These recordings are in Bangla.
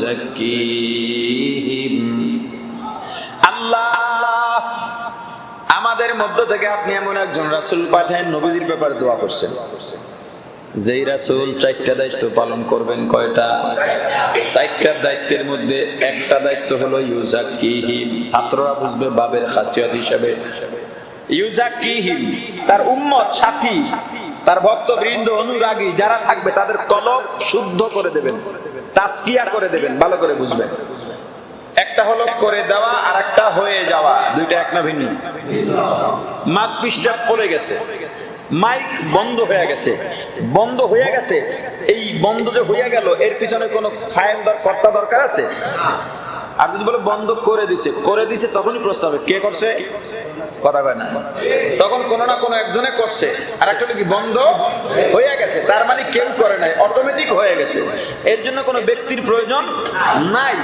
ويزكيهم আল্লাহ আমাদের মধ্য থেকে আপনি এমন একজন রাসূল পাঠান নবীজির ব্যাপারে দোয়া করছেন যেই রাসূল চারটা দায়িত্ব পালন করবেন কয়টা চারটার দায়িত্বের মধ্যে একটা দায়িত্ব হলো ইউজাকিহিম ছাত্ররা বুঝবে বাবের খাসিয়ত হিসেবে ইউজাকিহিম তার উম্মত সাথী তার ভক্তবৃন্দ অনুরাগী যারা থাকবে তাদের কলব শুদ্ধ করে দেবেন তাস্কিয়া করে দেবেন, ভালো করে বুঝবেন। একটা হলো করে দেওয়া আর একটা হয়ে যাওয়া, দুইটা এক না ভিন্ন। মাঘ পৃষ্ঠা পড়ে গেছে। মাইক বন্ধ হয়ে গেছে। বন্ধ হয়ে গেছে। এই বন্ধ যে হয়ে গেল, এর পিছনে কোনো ফাইল দর, কর্তা দরকার আছে? আর যদি বলে বন্ধ করে দিছে করে দিছে তখনই প্রশ্ন হবে, কে করছে? কথা কয় না। তখন কোনো না কোনো একজনে করছে। আর একটা কি, বন্ধ হয়ে গেছে, তার মানে কেউ করে নাই অটোমেটিক হয়ে গেছে। এর জন্য কোনো ব্যক্তির প্রয়োজন নাই।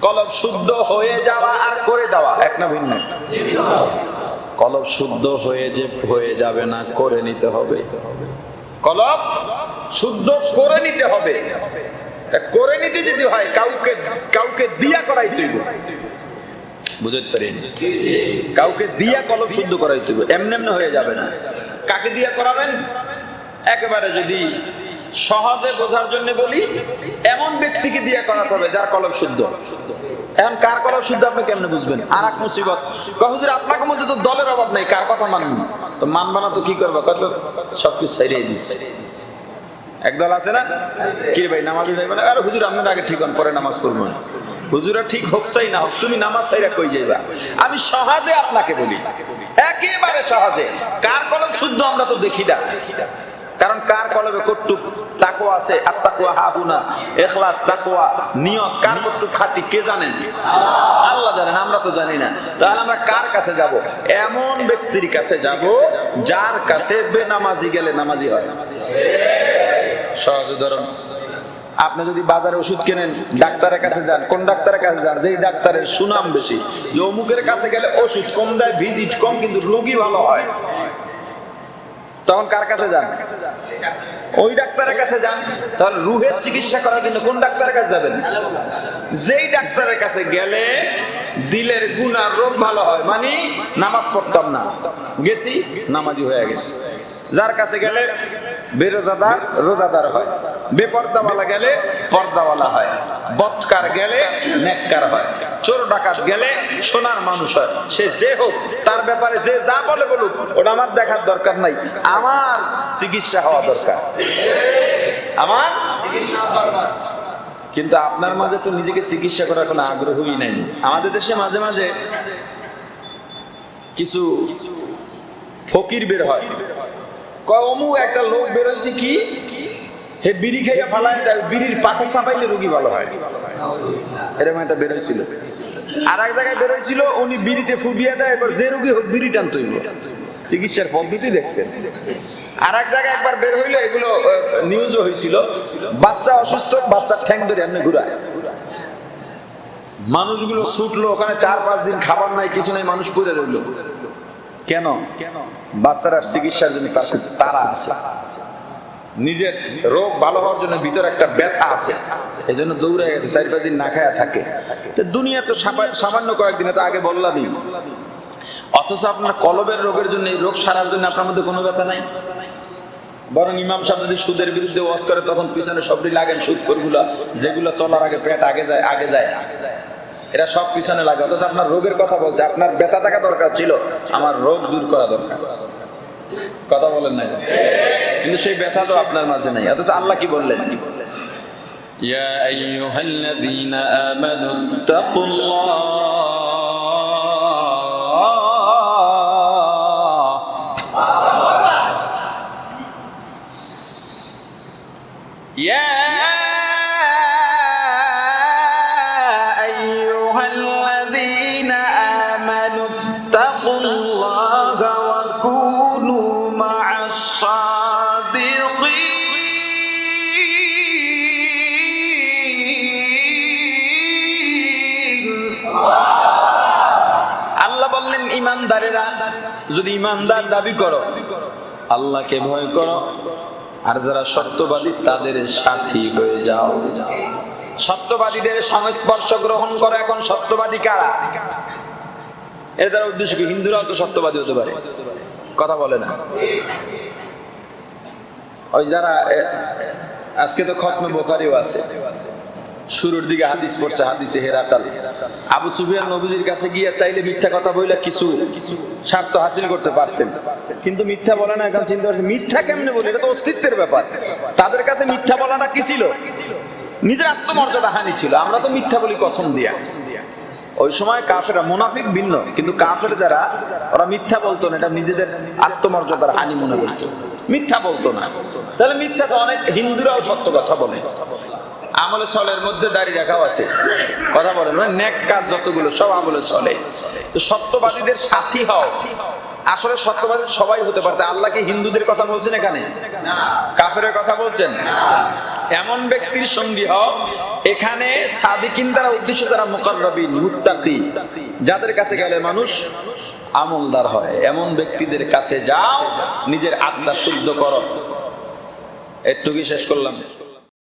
কলব শুদ্ধ হয়ে যাওয়া আর করে দেওয়া এক না ভিন্ন। কলব শুদ্ধ হয়ে যে, হয়ে যাবে না, করে নিতে হবে। কলব শুদ্ধ করে নিতে হবে। করে নিতে যদি হয়, কাউকে কাউকে দিয়া করাই তৈব। বুঝতে পারি কাউকে দিয়া কলম শুদ্ধ করাই তৈব। এমনি এমনি হয়ে যাবে না। কাকে দিয়া করাবেন? একেবারে যদি সহজে বোঝার জন্য বলি, এমন ব্যক্তিকে দিয়া করাতে হবে যার কলব শুদ্ধ। এখন কার কলব শুদ্ধ আপনি কেমনে বুঝবেন? আর এক মুসিবত কহুজুর আপনাকে মধ্যে তো দলের অভাব নাই, কার কথা মানবেন তো মানবা না তো কি করবা? কত সবকিছু ছাইড়িয়ে দিচ্ছে একদল আছে না? কি ভাই, নামাজে যাইবে না? আর হুজুর, আপনার আগে ঠিক হন, পরে নামাজ পড়ব না। হুজুরা ঠিক হোক চাই না হোক, তুমি নামাজ চাইরা কই যাইবা? আমি সহজে আপনাকে বলি, একেবারে সহজে। কার কলম শুদ্ধ আমরা তো দেখি না। কারণ কার কলবে কটুক তাকওয়া আছে? আর তাকওয়া হাবুনা ইখলাস তাকওয়া, নিয়ত, কার কটুক খাতি, কে জানেন? আল্লাহ জানেন, আমরা তো জানি না। তাহলে আমরা কার কাছে যাব? এমন ব্যক্তির কাছে যাব, যার কাছে বেনামাজি গেলে নামাজি হয়। সহজ উদাহরণ। আপনি যদি বাজারে ওষুধ কেনেন, ডাক্তারের কাছে যান, কোন ডাক্তারের কাছে যান, যেই ডাক্তারের সুনাম বেশি, যে অমুকের কাছে গেলে ওষুধ কম দেয় ভিজিট কম, কিন্তু রোগী ভালো হয়, তখন কার কাছে যান? ওই ডাক্তারের কাছে যান, তাহলে রুহের চিকিৎসা করার জন্য কোন ডাক্তারের কাছে যাবেন? যেই ডাক্তারের কাছে গেলে দিলের গুণার রোগ ভালো হয়। মানে নামাজ পড়তাম না। গেছি, নামাজি হয়ে গেছে। যার কাছে গেলে বেরোজাদার রোজাদার হয়। বেপর্দাওয়ালা গেলে পর্দাওয়ালা হয়। বৎকার গেলে নেককার হয়। চোর ডাকাত গেলে সোনার মানুষ হয়। সে যে হোক, তার ব্যাপারে যে যা বলে বলুক, ওটা আমার দেখার দরকার নাই। আমার চিকিৎসা হওয়া দরকার। আমার কিন্তু আপনার মাঝে তো নিজেকে চিকিৎসা করার কোনো আগ্রহই নাই। আমাদের দেশে মাঝে মাঝে কিছু ফকির বের হয়। কমু একটা লোক বের হয়েছে কি? হে বিড়ি খাইয়া ফালায় বিড়ির পাশে চাপাইলে রোগী ভালো হয়। এরকম একটা বের হয়েছিল। আর এক জায়গায় বের হয়েছিল, উনি বিড়িতে ফু দিয়ে দেয়, এবার যে রুগী হোক, বিড়ি টান তৈব চিকিৎসার পদ্ধতি দেখছেন। আর এক জায়গায় একবার বের হইল, এগুলো নিউজও হয়েছিল বাচ্চা অসুস্থ, বাচ্চা ঠ্যাং ধরে এমনি ঘুরায়। মানুষগুলো ছুটলো, ওখানে চার পাঁচ দিন খাবার নাই, কিছু নাই, মানুষ পড়ে রইল। কেন? বাচ্চারা চিকিৎসার জন্য তার তারা আছে। নিজের রোগ ভালো হওয়ার জন্য ভিতরে একটা ব্যথা আছে। এই জন্য দৌড়ে গেছে, চার পাঁচ দিন না খায়া থাকে। দুনিয়া তো সামা- সামান্য কয়েকদিনে তো আগে বললামই। অথচ আপনার কলবের রোগের জন্য, এই রোগ সারার জন্য আপনার মধ্যে কোনো ব্যথা নাই। বরং ইমাম সাহেব যদি সুদের বিরুদ্ধে ওয়াজ করে, তখন পিছনে সবটি লাগেন সুদখোরগুলো, যেগুলো চলার আগে পেট আগে যায় আগে যায় এরা সব পিছনে লাগে। অথচ আপনার রোগের কথা বলছে, আপনার ব্যথা থাকা দরকার ছিল, আমার রোগ দূর করা দরকার। কথা বলেন না কিন্তু সেই ব্যথা তো আপনার মাঝে নাই। অথচ আল্লাহ কি বললেন? কি বললেন الذين امنوا اتقوا الله ইমানদারেরা যদি ইমানদার দাবি করো, আল্লাহকে ভয় করো, আর যারা সত্যবাদী তাদের সাথী হয়ে যাও। সত্যবাদীদের সংস্পর্শ গ্রহণ করো এখন সত্যবাদী কারা? এর দ্বারা উদ্দেশ্য কি? হিন্দুরাও তো সত্যবাদী হতে পারে। কথা বলে না। ওই যারা আজকে তো খতমে বোখারিও আছে। শুরুর দিকে হাদিস পড়ছে, হাদিসে হেরাতাল। আবু সুফিয়ান নবীজির কাছে গিয়ে চাইলে মিথ্যা কথা বইলা কিছু স্বার্থ হাসিল করতে পারতেন। কিন্তু মিথ্যা বলে না, এখন চিন্তা করছে, মিথ্যা কেমনে বলে? এটা তো অস্তিত্বের ব্যাপার। তাদের কাছে মিথ্যা বলাটা কি ছিল? নিজের আত্মমর্যাদা হানি ছিল। আমরা তো মিথ্যা বলি কসম দিয়া। ওই সময় কাফেরা মুনাফিক ভিন্ন, কিন্তু কাফের যারা, ওরা মিথ্যা বলতো না, এটা নিজেদের আত্মমর্যাদার হানি মনে করতো। মিথ্যা বলতো না। তাহলে মিথ্যা তো অনেক হিন্দুরাও সত্য কথা বলে। আমলে সলের মধ্যে দাঁড়িয়ে রাখাও আছে। কথা বলেন মানে নেক কাজ যতগুলো সব আমলে চলে তো সত্যবাদীদের সাথী হও। আসলে সত্যবাদী সবাই হতে পারতে আল্লাহ কি হিন্দুদের কথা বলছেন এখানে? কাফের কথা বলছেন? এমন ব্যক্তির সঙ্গী হও। এখানে সাদিকিন দ্বারা উদ্দেশ্য যারা মুকাররবিন মুত্তাকি। যাদের কাছে গেলে মানুষ আমলদার হয়। এমন ব্যক্তিদের কাছে যাও নিজের আত্মা শুদ্ধ করো। একটু শেষ করলাম?